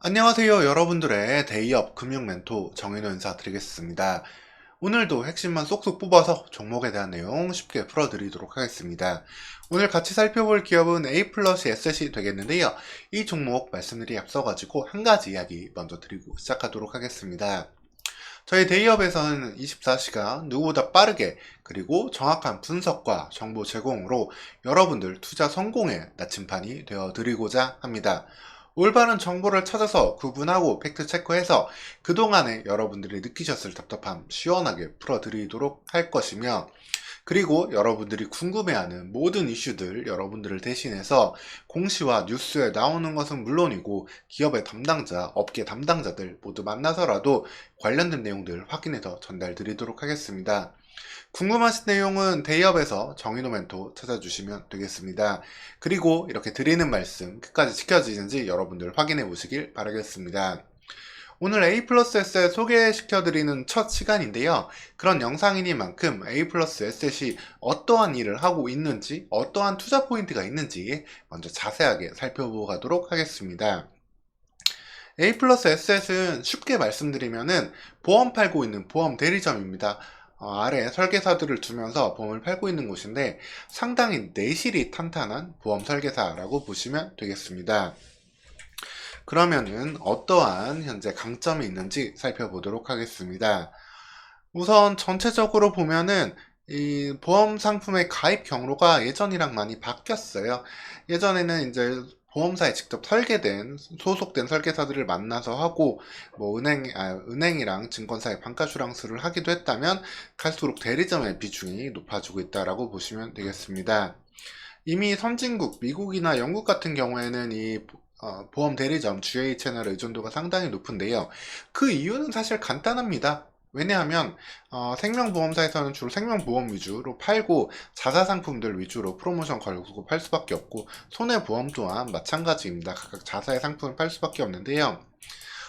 안녕하세요 여러분들의 데이업 금융 멘토 정인호 인사드리겠습니다. 오늘도 핵심만 쏙쏙 뽑아서 종목에 대한 내용 쉽게 풀어드리도록 하겠습니다. 오늘 같이 살펴볼 기업은 A 플러스 S이 되겠는데요. 이 종목 말씀드리 앞서가지고 한 가지 이야기 먼저 드리고 시작하도록 하겠습니다. 저희 데이업에서는 24시간 누구보다 빠르게 그리고 정확한 분석과 정보 제공으로 여러분들 투자 성공의 나침판이 되어 드리고자 합니다. 올바른 정보를 찾아서 구분하고 팩트 체크해서 그동안에 여러분들이 느끼셨을 답답함 시원하게 풀어드리도록 할 것이며 그리고 여러분들이 궁금해하는 모든 이슈들 여러분들을 대신해서 공시와 뉴스에 나오는 것은 물론이고 기업의 담당자, 업계 담당자들 모두 만나서라도 관련된 내용들 확인해서 전달 드리도록 하겠습니다. 궁금하신 내용은 데이업에서 정인호 멘토 찾아주시면 되겠습니다. 그리고 이렇게 드리는 말씀 끝까지 지켜지는지 여러분들 확인해 보시길 바라겠습니다. 오늘 A 플러스 S에 소개시켜드리는 첫 시간인데요. 그런 영상이니만큼 A 플러스 S이 어떠한 일을 하고 있는지, 어떠한 투자 포인트가 있는지 먼저 자세하게 살펴보도록 하겠습니다. A 플러스 S는 쉽게 말씀드리면은 보험 팔고 있는 보험 대리점입니다. 어, 아래 설계사들을 두면서 보험을 팔고 있는 곳인데 상당히 내실이 탄탄한 보험 설계사라고 보시면 되겠습니다. 그러면은 어떠한 현재 강점이 있는지 살펴보도록 하겠습니다. 우선 전체적으로 보면은 이 보험 상품의 가입 경로가 예전이랑 많이 바뀌었어요. 예전에는 이제 보험사에 직접 설계된 소속된 설계사들을 만나서 하고 뭐 은행 아, 은행이랑 증권사의 반가슈랑스를 하기도 했다면 갈수록 대리점의 비중이 높아지고 있다라고 보시면 되겠습니다. 이미 선진국 미국이나 영국 같은 경우에는 이 어, 보험 대리점 GA 채널의 의존도가 상당히 높은데요. 그 이유는 사실 간단합니다. 왜냐하면 어, 생명보험사에서는 주로 생명보험 위주로 팔고 자사상품들 위주로 프로모션 걸고 팔 수밖에 없고 손해보험 또한 마찬가지입니다. 각각 자사의 상품을 팔 수밖에 없는데요.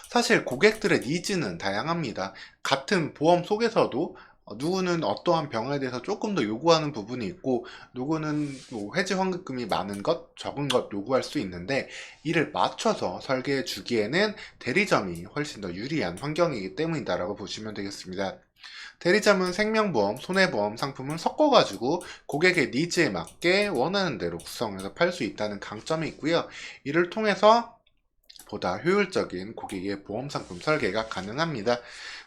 사실 고객들의 니즈는 다양합니다. 같은 보험 속에서도 어, 누구는 어떠한 병에 대해서 조금 더 요구하는 부분이 있고 누구는 뭐 해지 환급금이 많은 것, 적은 것 요구할 수 있는데 이를 맞춰서 설계해 주기에는 대리점이 훨씬 더 유리한 환경이기 때문이다라고 보시면 되겠습니다. 대리점은 생명보험, 손해보험 상품을 섞어가지고 고객의 니즈에 맞게 원하는 대로 구성해서 팔 수 있다는 강점이 있고요. 이를 통해서 보다 효율적인 고객의 보험 상품 설계가 가능합니다.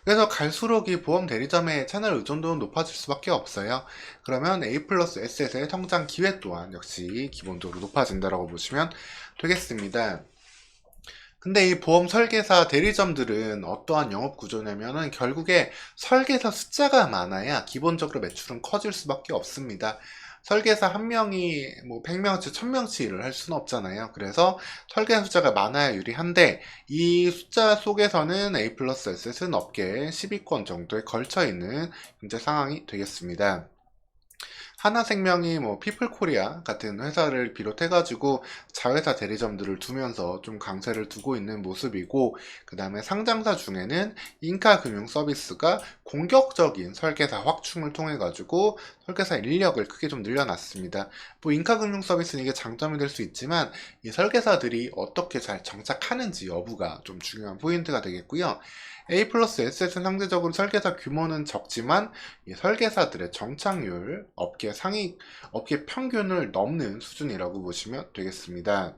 그래서 갈수록 이 보험 대리점의 채널 의존도는 높아질 수밖에 없어요. 그러면 A 플러스 S의 성장 기회 또한 역시 기본적으로 높아진다고 보시면 되겠습니다. 근데 이 보험 설계사 대리점들은 어떠한 영업 구조냐면은 결국에 설계사 숫자가 많아야 기본적으로 매출은 커질 수밖에 없습니다. 설계사 한 명이 뭐 100명치, 1000명치 일을 할 수는 없잖아요. 그래서 설계사 숫자가 많아야 유리한데 이 숫자 속에서는 A 플러스 S는 업계 10위권 정도에 걸쳐 있는 현재 상황이 되겠습니다. 하나생명이 뭐 피플코리아 같은 회사를 비롯해가지고 자회사 대리점들을 두면서 좀 강세를 두고 있는 모습이고 그 다음에 상장사 중에는 인카금융서비스가 공격적인 설계사 확충을 통해 가지고 설계사 인력을 크게 좀 늘려놨습니다. 뭐 인카금융서비스는 이게 장점이 될 수 있지만 이 설계사들이 어떻게 잘 정착하는지 여부가 좀 중요한 포인트가 되겠고요. A 플러스 S는 상대적으로 설계사 규모는 적지만 이 설계사들의 정착률, 업계 상위, 업계 평균을 넘는 수준이라고 보시면 되겠습니다.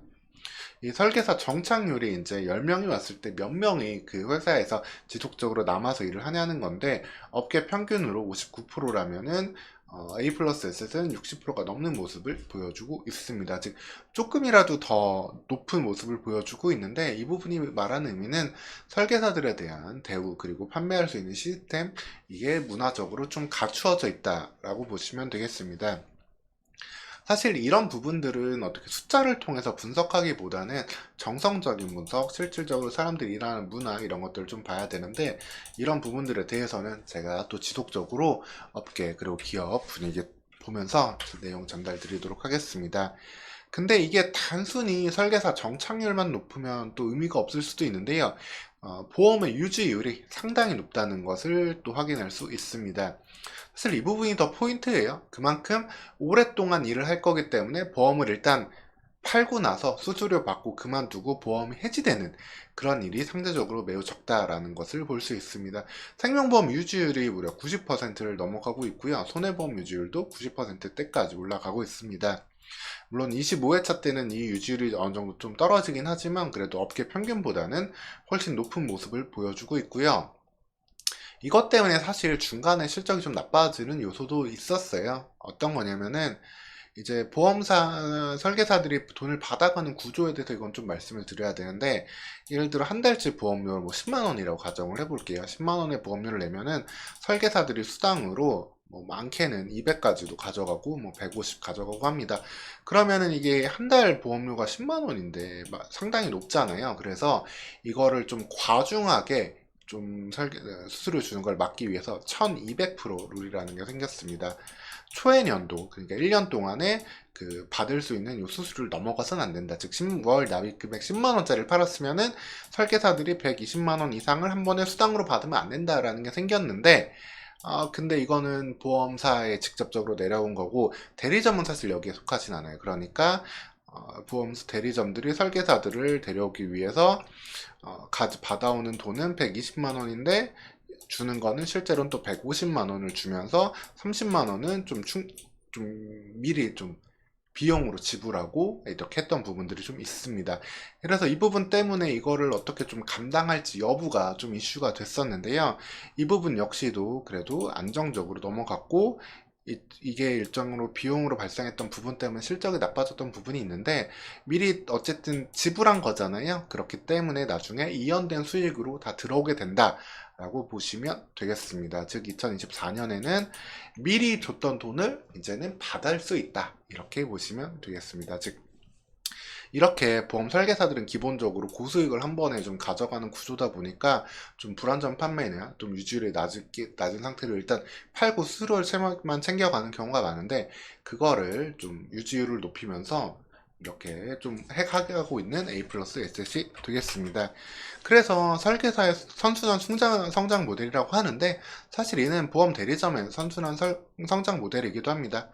이 설계사 정착률이 이제 10명이 왔을 때 몇 명이 그 회사에서 지속적으로 남아서 일을 하냐는 건데 업계 평균으로 59%라면은 어, A 플러스 S는 60%가 넘는 모습을 보여주고 있습니다. 즉 조금이라도 더 높은 모습을 보여주고 있는데 이 부분이 말하는 의미는 설계사들에 대한 대우 그리고 판매할 수 있는 시스템 이게 문화적으로 좀 갖추어져 있다라고 보시면 되겠습니다. 사실 이런 부분들은 어떻게 숫자를 통해서 분석하기보다는 정성적인 분석, 실질적으로 사람들이 일하는 문화 이런 것들을 좀 봐야 되는데 이런 부분들에 대해서는 제가 또 지속적으로 업계 그리고 기업 분위기 보면서 내용 전달 드리도록 하겠습니다. 근데 이게 단순히 설계사 정착률만 높으면 또 의미가 없을 수도 있는데요. 어, 보험의 유지율이 상당히 높다는 것을 또 확인할 수 있습니다. 사실 이 부분이 더 포인트예요. 그만큼 오랫동안 일을 할 거기 때문에 보험을 일단 팔고 나서 수수료 받고 그만두고 보험이 해지되는 그런 일이 상대적으로 매우 적다라는 것을 볼 수 있습니다. 생명보험 유지율이 무려 90%를 넘어가고 있고요. 손해보험 유지율도 90%대까지 올라가고 있습니다. 물론 25회차 때는 이 유지율이 어느 정도 좀 떨어지긴 하지만 그래도 업계 평균보다는 훨씬 높은 모습을 보여주고 있고요. 이것 때문에 사실 중간에 실적이 좀 나빠지는 요소도 있었어요. 어떤 거냐면은 이제 보험사 설계사들이 돈을 받아가는 구조에 대해서 이건 좀 말씀을 드려야 되는데 예를 들어 한 달치 보험료를 뭐 10만 원이라고 가정을 해볼게요. 10만 원의 보험료를 내면은 설계사들이 수당으로 뭐 많게는 200까지도 가져가고 뭐 150 가져가고 합니다. 그러면은 이게 한 달 보험료가 10만 원인데 마- 상당히 높잖아요. 그래서 이거를 좀 과중하게 좀 설계, 수수료 주는 걸 막기 위해서 1200% 룰이라는 게 생겼습니다. 초해년도 그러니까 1년 동안에 그 받을 수 있는 요 수수료를 넘어가서는 안 된다. 즉 10월 납입 금액 10만 원짜리를 팔았으면은 설계사들이 120만 원 이상을 한 번에 수당으로 받으면 안 된다라는 게 생겼는데 아 근데 이거는 보험사에 직접적으로 내려온 거고 대리점은 사실 여기에 속하진 않아요. 그러니까 어, 보험 대리점들이 설계사들을 데려오기 위해서 어, 가지 받아오는 돈은 120만 원인데 주는 거는 실제로는 또 150만 원을 주면서 30만 원은 좀, 충, 좀 미리 좀 비용으로 지불하고 이렇게 했던 부분들이 좀 있습니다. 그래서 이 부분 때문에 이거를 어떻게 좀 감당할지 여부가 좀 이슈가 됐었는데요. 이 부분 역시도 그래도 안정적으로 넘어갔고 이, 게 일정으로 비용으로 발생했던 부분 때문에 실적이 나빠졌던 부분이 있는데 미리 어쨌든 지불한 거잖아요. 그렇기 때문에 나중에 이연된 수익으로 다 들어오게 된다. 라고 보시면 되겠습니다. 즉 2024년에는 미리 줬던 돈을 이제는 받을 수 있다. 이렇게 보시면 되겠습니다. 즉 이렇게 보험 설계사들은 기본적으로 고수익을 한 번에 좀 가져가는 구조다 보니까 좀 불안전 판매나 좀 유지율이 낮은, 낮은 상태로 일단 팔고 수수료만 챙겨가는 경우가 많은데 그거를 좀 유지율을 높이면서 이렇게 좀 핵하고 있는 A 플러스 S이 되겠습니다. 그래서 설계사의 선순환 성장, 성장 모델이라고 하는데 사실 이는 보험 대리점의 선순환 설- 성장 모델이기도 합니다.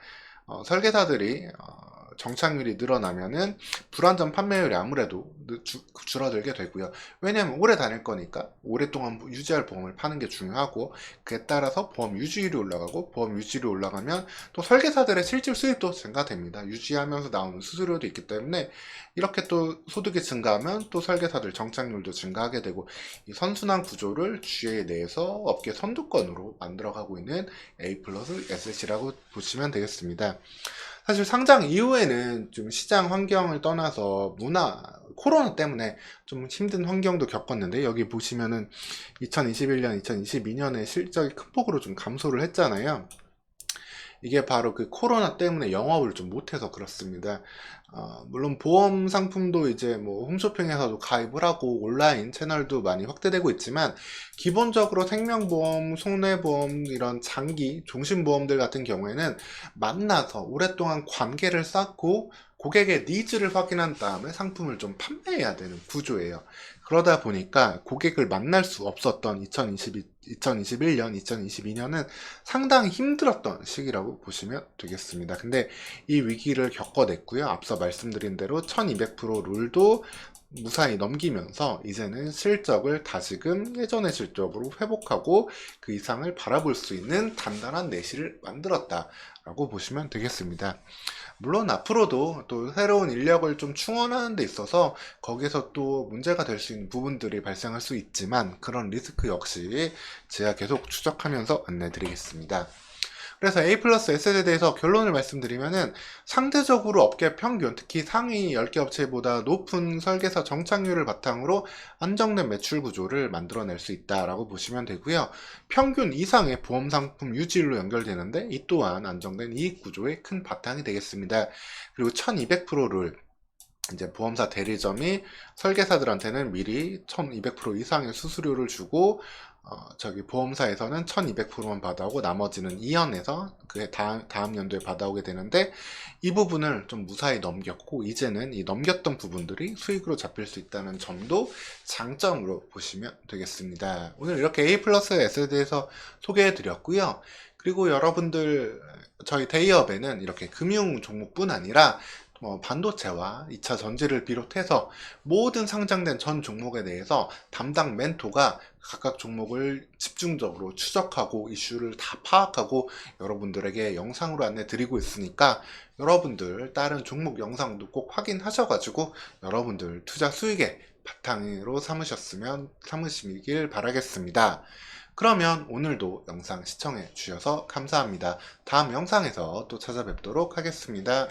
어, 설계사들이 어, 정착률이 늘어나면은 불안전 판매율이 아무래도 느- 주- 줄어들게 되고요. 왜냐하면 오래 다닐 거니까 오랫동안 유지할 보험을 파는 게 중요하고 그에 따라서 보험 유지율이 올라가고 보험 유지율이 올라가면 또 설계사들의 실질 수입도 증가됩니다. 유지하면서 나오는 수수료도 있기 때문에 이렇게 또 소득이 증가하면 또 설계사들 정착률도 증가하게 되고 이 선순환 구조를 GA 내에서 업계 선두권으로 만들어가고 있는 A 플러스 S라고 보시면 되겠습니다. 사실 상장 이후에는 좀 시장 환경을 떠나서 문화, 코로나 때문에 좀 힘든 환경도 겪었는데 여기 보시면은 2021년, 2022년에 실적이 큰 폭으로 좀 감소를 했잖아요. 이게 바로 그 코로나 때문에 영업을 좀 못해서 그렇습니다. 어, 물론 보험 상품도 이제 뭐 홈쇼핑에서도 가입을 하고 온라인 채널도 많이 확대되고 있지만 기본적으로 생명보험, 손해보험 이런 장기 종신보험들 같은 경우에는 만나서 오랫동안 관계를 쌓고 고객의 니즈를 확인한 다음에 상품을 좀 판매해야 되는 구조예요. 그러다 보니까 고객을 만날 수 없었던 2022, 2021년, 2022년은 상당히 힘들었던 시기라고 보시면 되겠습니다. 근데 이 위기를 겪어냈고요. 앞서 말씀드린 대로 1200% 룰도 무사히 넘기면서 이제는 실적을 다시금 예전의 실적으로 회복하고 그 이상을 바라볼 수 있는 단단한 내실을 만들었다 라고 보시면 되겠습니다. 물론 앞으로도 또 새로운 인력을 좀 충원하는 데 있어서 거기서 또 문제가 될 수 있는 부분들이 발생할 수 있지만 그런 리스크 역시 제가 계속 추적하면서 안내 드리겠습니다. 그래서 A 플러스 S에 대해서 결론을 말씀드리면은 상대적으로 업계 평균, 특히 상위 10개 업체보다 높은 설계사 정착률을 바탕으로 안정된 매출 구조를 만들어낼 수 있다라고 보시면 되고요. 평균 이상의 보험 상품 유지율로 연결되는데 이 또한 안정된 이익 구조의 큰 바탕이 되겠습니다. 그리고 1200%를 이제 보험사 대리점이 설계사들한테는 미리 1200% 이상의 수수료를 주고 어, 저기 보험사에서는 1200%만 받아오고 나머지는 2년에서 그 다음, 다음 연도에 받아오게 되는데 이 부분을 좀 무사히 넘겼고 이제는 이 넘겼던 부분들이 수익으로 잡힐 수 있다는 점도 장점으로 보시면 되겠습니다. 오늘 이렇게 A 플러스 S에 대해서 소개해 드렸고요. 그리고 여러분들 저희 데이업에는 이렇게 금융 종목뿐 아니라 뭐 반도체와 2차 전지를 비롯해서 모든 상장된 전 종목에 대해서 담당 멘토가 각각 종목을 집중적으로 추적하고 이슈를 다 파악하고 여러분들에게 영상으로 안내 드리고 있으니까 여러분들 다른 종목 영상도 꼭 확인하셔가지고 여러분들 투자 수익의 바탕으로 삼으셨으면 삼으시길 바라겠습니다. 그러면 오늘도 영상 시청해 주셔서 감사합니다. 다음 영상에서 또 찾아뵙도록 하겠습니다.